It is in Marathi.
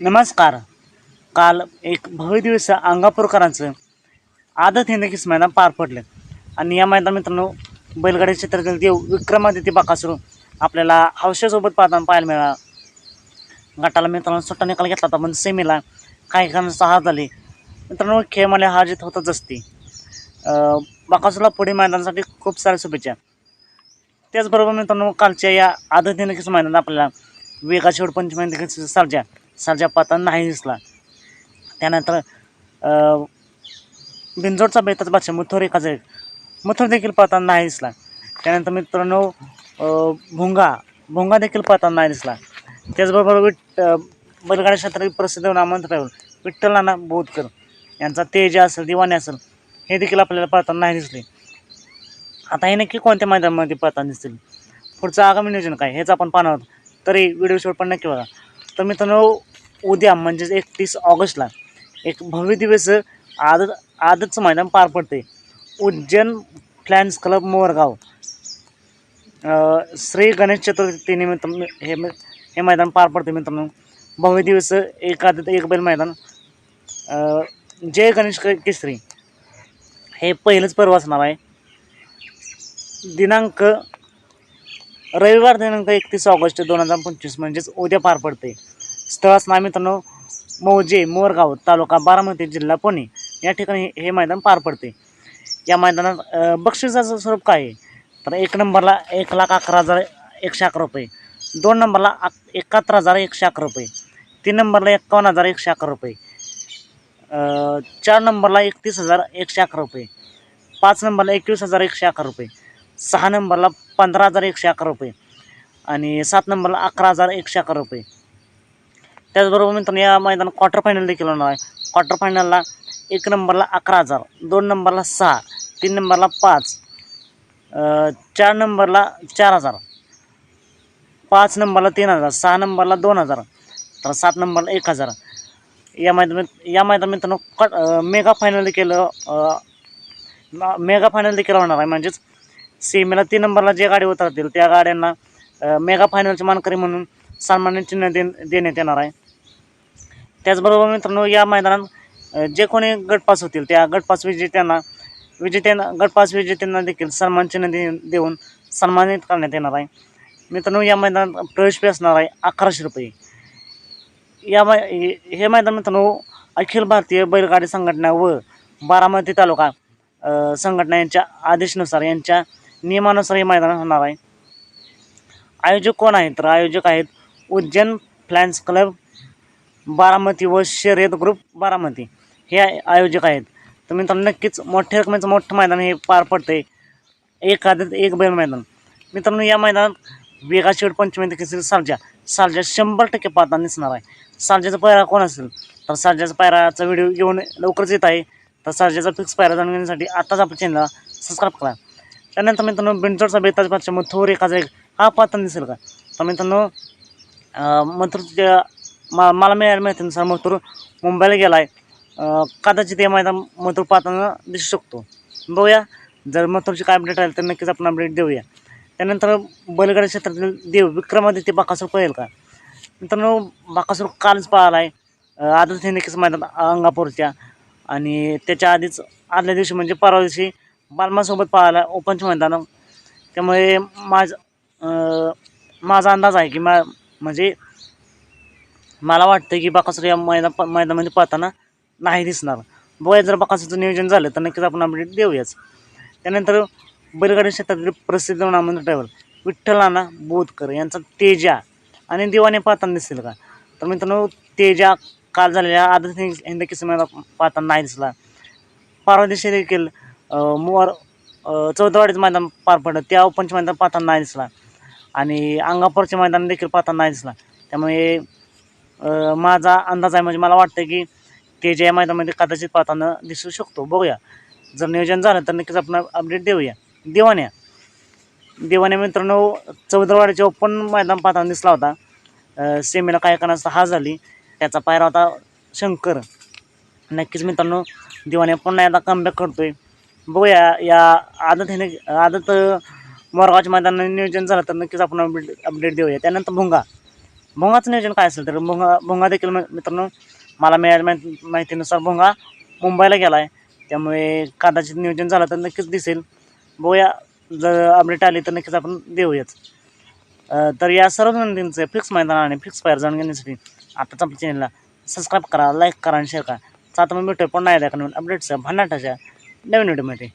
नमस्कार. काल एक भव्य दिवस अंगापूरकरांचं आदत हे नक्कीच मैदान पार पडलं. आणि या मैदान मित्रांनो बैलगाडी क्षेत्रातील देव विक्रमादित्य बाकासुरू आपल्याला हौशासोबत पाहताना पाहायला मिळाला. गटाला मित्रांनो सुट्टा निकाल घेतला होता पण सेमीला काही कारण सहा झाले. मित्रांनो खेळ मला हा जीत होतच असते बाकासूरला पुढे मैदानासाठी खूप साऱ्या शुभेच्छा. त्याचबरोबर मित्रांनो कालच्या या आदत हे नक्कीच मैदानात आपल्याला वेगा शेवट देखील सर्जा सर्जा पाहताना नाही दिसला. त्यानंतर बिंजोडचा बेताच बादशाह मुथोर एकाचा एक. मुथोर देखील पाहताना नाही दिसला. त्यानंतर मित्रांनो भुंगा. भुंगा देखील पाहताना नाही दिसला. त्याचबरोबर विट अं, बैलगाड्या क्षेत्रातील प्रसिद्ध नामवंत ड्रायव्हर विठ्ठल नाना बोधकर यांचा तेज असेल दिवाने असेल हे देखील आपल्याला पाहताना नाही दिसले. आता हे नक्की कोणत्या मैदानामध्ये पाहताना दिसतील? पुढचं आगामी नियोजन काय? हेच आपण पाहणार आहोत. तरी व्हिडिओ शेवट पण नक्की बघा. तर मित्रांनो उद्या म्हणजेच एकतीस ऑगस्टला एक भव्य दिवस आदत आदतचं मैदान पार पडते उज्जैन फ्लॅन्स क्लब मोरगाव. श्री गणेश चतुर्थी निमित्त हे हे मैदान पार पडते मित्रांनो. भव्य दिवस एक आदत एक बैल मैदान. जय गणेश केसरी. हे पहिलंच पर्व असणार आहे. दिनांक रविवार दिनांक एकतीस ऑगस्ट दोन हजार पंचवीस म्हणजेच उद्या पार पडते स्थळाचं नाव मित्रांनो मौजे मोरगाव तालुका बारामती जिल्हा पुणे या ठिकाणी हे मैदान पार पडते. या मैदानात बक्षिसाचं स्वरूप काय आहे? तर एक नंबरला एक लाख अकरा हजार एकशे अकरा रुपये दोन नंबरला एकाहत्तर हजार एकशे अकरा रुपये तीन नंबरला एकावन्न हजार एकशे अकरा रुपये चार नंबरला एकतीस हजार एकशे अकरा रुपये पाच नंबरला एकवीस हजार एकशे अकरा रुपये सहा नंबरला पंधरा हजार एकशे अकरा रुपये आणि सात नंबरला अकरा हजार एकशे अकरा रुपये. त्याचबरोबर मित्रांनो या मैदान क्वार्टर फायनल देखील होणार आहे. क्वार्टर फायनलला एक नंबरला अकरा हजार दोन नंबरला सहा तीन नंबरला पाच चार नंबरला चार हजार पाच नंबरला तीन हजार सहा नंबरला दोन हजार तर सात नंबरला एक हजार. या मैदानात या मैदान मित्रांनो कट मेगा फायनल देखील मेगा फायनल देखील होणार आहे. म्हणजेच सीमेला तीन नंबरला जे गाडी उतरतील त्या गाड्यांना मेगा फायनलचे मानकरी म्हणून सन्मानित चिन्ह दे देण्यात येणार आहे. त्याचबरोबर मित्रांनो या मैदानात जे कोणी गटपास होतील त्या गटपास विजेत्यांना विजेत्यांना गटपास विजेत्यांना देखील सन्मानचिन्ह दे देऊन सन्मानित करण्यात येणार आहे. मित्रांनो या मैदानात प्रवेश फी असणार आहे अकराशे रुपये. या मै हे- हे मैदान मित्रांनो अखिल भारतीय बैलगाडी संघटना व बारामती तालुका संघटना यांच्या आदेशानुसार यांच्या नियमानुसार हे मैदान होणार आहे. आयोजक कोण आहेत? तर आयोजक आहेत उज्जैन फ्लॅन्स क्लब बारामती व शर्यत ग्रुप बारामती हे आय- आयोजक आहेत. तर मित्रांनो नक्कीच मोठ्या रकमेचं मोठं मैदान हे पार पडते आहे आदत एक बैल मैदान. मित्रांनो या मैदानात वेगा शेवट पंचमी देखील सालजा. सालजा शंभर टक्के पाहताना दिसणार आहे. सालजाचा पायरा कोण असेल? तर सालजाचा पायराचा व्हिडिओ घेऊन लवकरच येत आहे. तर सालजाचा फिक्स पायरा जाणून घेण्यासाठी आताच आपल्या चॅनलला सबस्क्राईब करा. त्यानंतर मित्रांनो बिंचोडचा बेताज पाचशे मग थोर एकाचा एक हा पाहताना दिसेल का? तर मित्रांनो अं, मथुरच्या मा मला मिळायला माहितीनुसार मथुर मुंबईला गेला आहे कदाचित या मैदान मथुर पाहताना दिसू शकतो. बघूया. जर मथुरची काय अपडेट आली तर नक्कीच आपण अपडेट देऊया. त्यानंतर बैलगाडी क्षेत्रातील देव विक्रमादित्य बाकासूर पळेल का? मित्रांनो बाकासूर कालच पाहिला आहे आदर्श हे नक्कीच मैदान अंगापूरच्या. आणि त्याच्या आधीच आदल्या दिवशी म्हणजे परवा दिवशी बालमासोबत पाहायला ओपनच्या मैदान. त्यामुळे माझ माझा अंदाज आहे की मा म्हणजे मला वाटतं की बाकासूर या मैदा प- मैदानामध्ये पाहताना नाही दिसणार. बघा जर बाकासूरचं नियोजन झालं तर नक्कीच आपण अपडेट देऊयाच त्यानंतर बैलगाडी क्षेत्रातील प्रसिद्ध नामवंत ड्रायव्हर विठ्ठल नाना बोधकर यांचा तेजा. आणि दिवाने पाहताना दिसेल का? तर मित्रांनो तेजा काल झालेल्या आदर्श हिंद किस्म पाहताना नाही दिसला. परवा दिवशी देखील अं, मोर चौदावाडीचं मैदान पार पडलं. त्या ओपनचे मैदान पाहताना नाही दिसला. आणि अंगापूरचे मैदान देखील पाहताना नाही दिसला. त्यामुळे माझा अंदाज आहे म्हणजे मला वाटतं की ते जे या मैदानामध्ये कदाचित पाहताना दिसू शकतो. बघूया. जर नियोजन झालं तर नक्कीच आपण अपडेट देऊया. दिवाण्या. दिवाण्या मित्रांनो चौदरवाडीचे ओपन मैदान पाहताना दिसला होता. सेमीला काय करण्याचा हा झाली. त्याचा पायरा होता शंकर. नक्कीच मित्रांनो दिवाने पुन्हा एकदा कमबॅक करतोय. बघूया या आदत हे आदत मोरगावच्या मैदानाने नियोजन झालं तर नक्कीच आपण अपडेट अपडेट देऊया. त्यानंतर भुंगा. भोंगाचं नियोजन काय असेल तर भोंगा भोंगा देखील मित्रांनो मला मिळाल्या माहितीनुसार भोंगा मुंबईला गेला आहे त्यामुळे कदाचित नियोजन झालं तर नक्कीच दिसेल. बघूया जर अपडेट आली तर नक्कीच आपण देऊयाच तर या सर्व नंदींचे फिक्स मैदान आणि फिक्स फायर जाणून घेण्यासाठी आताच आपल्या चॅनलला सबस्क्राईब करा लाईक करा आणि शेअर करा. सात आता मग भेटतो पण नाही द्या नवीन अपडेट्सच्या भन्नाटाच्या नवीन व्हिडिओमध्ये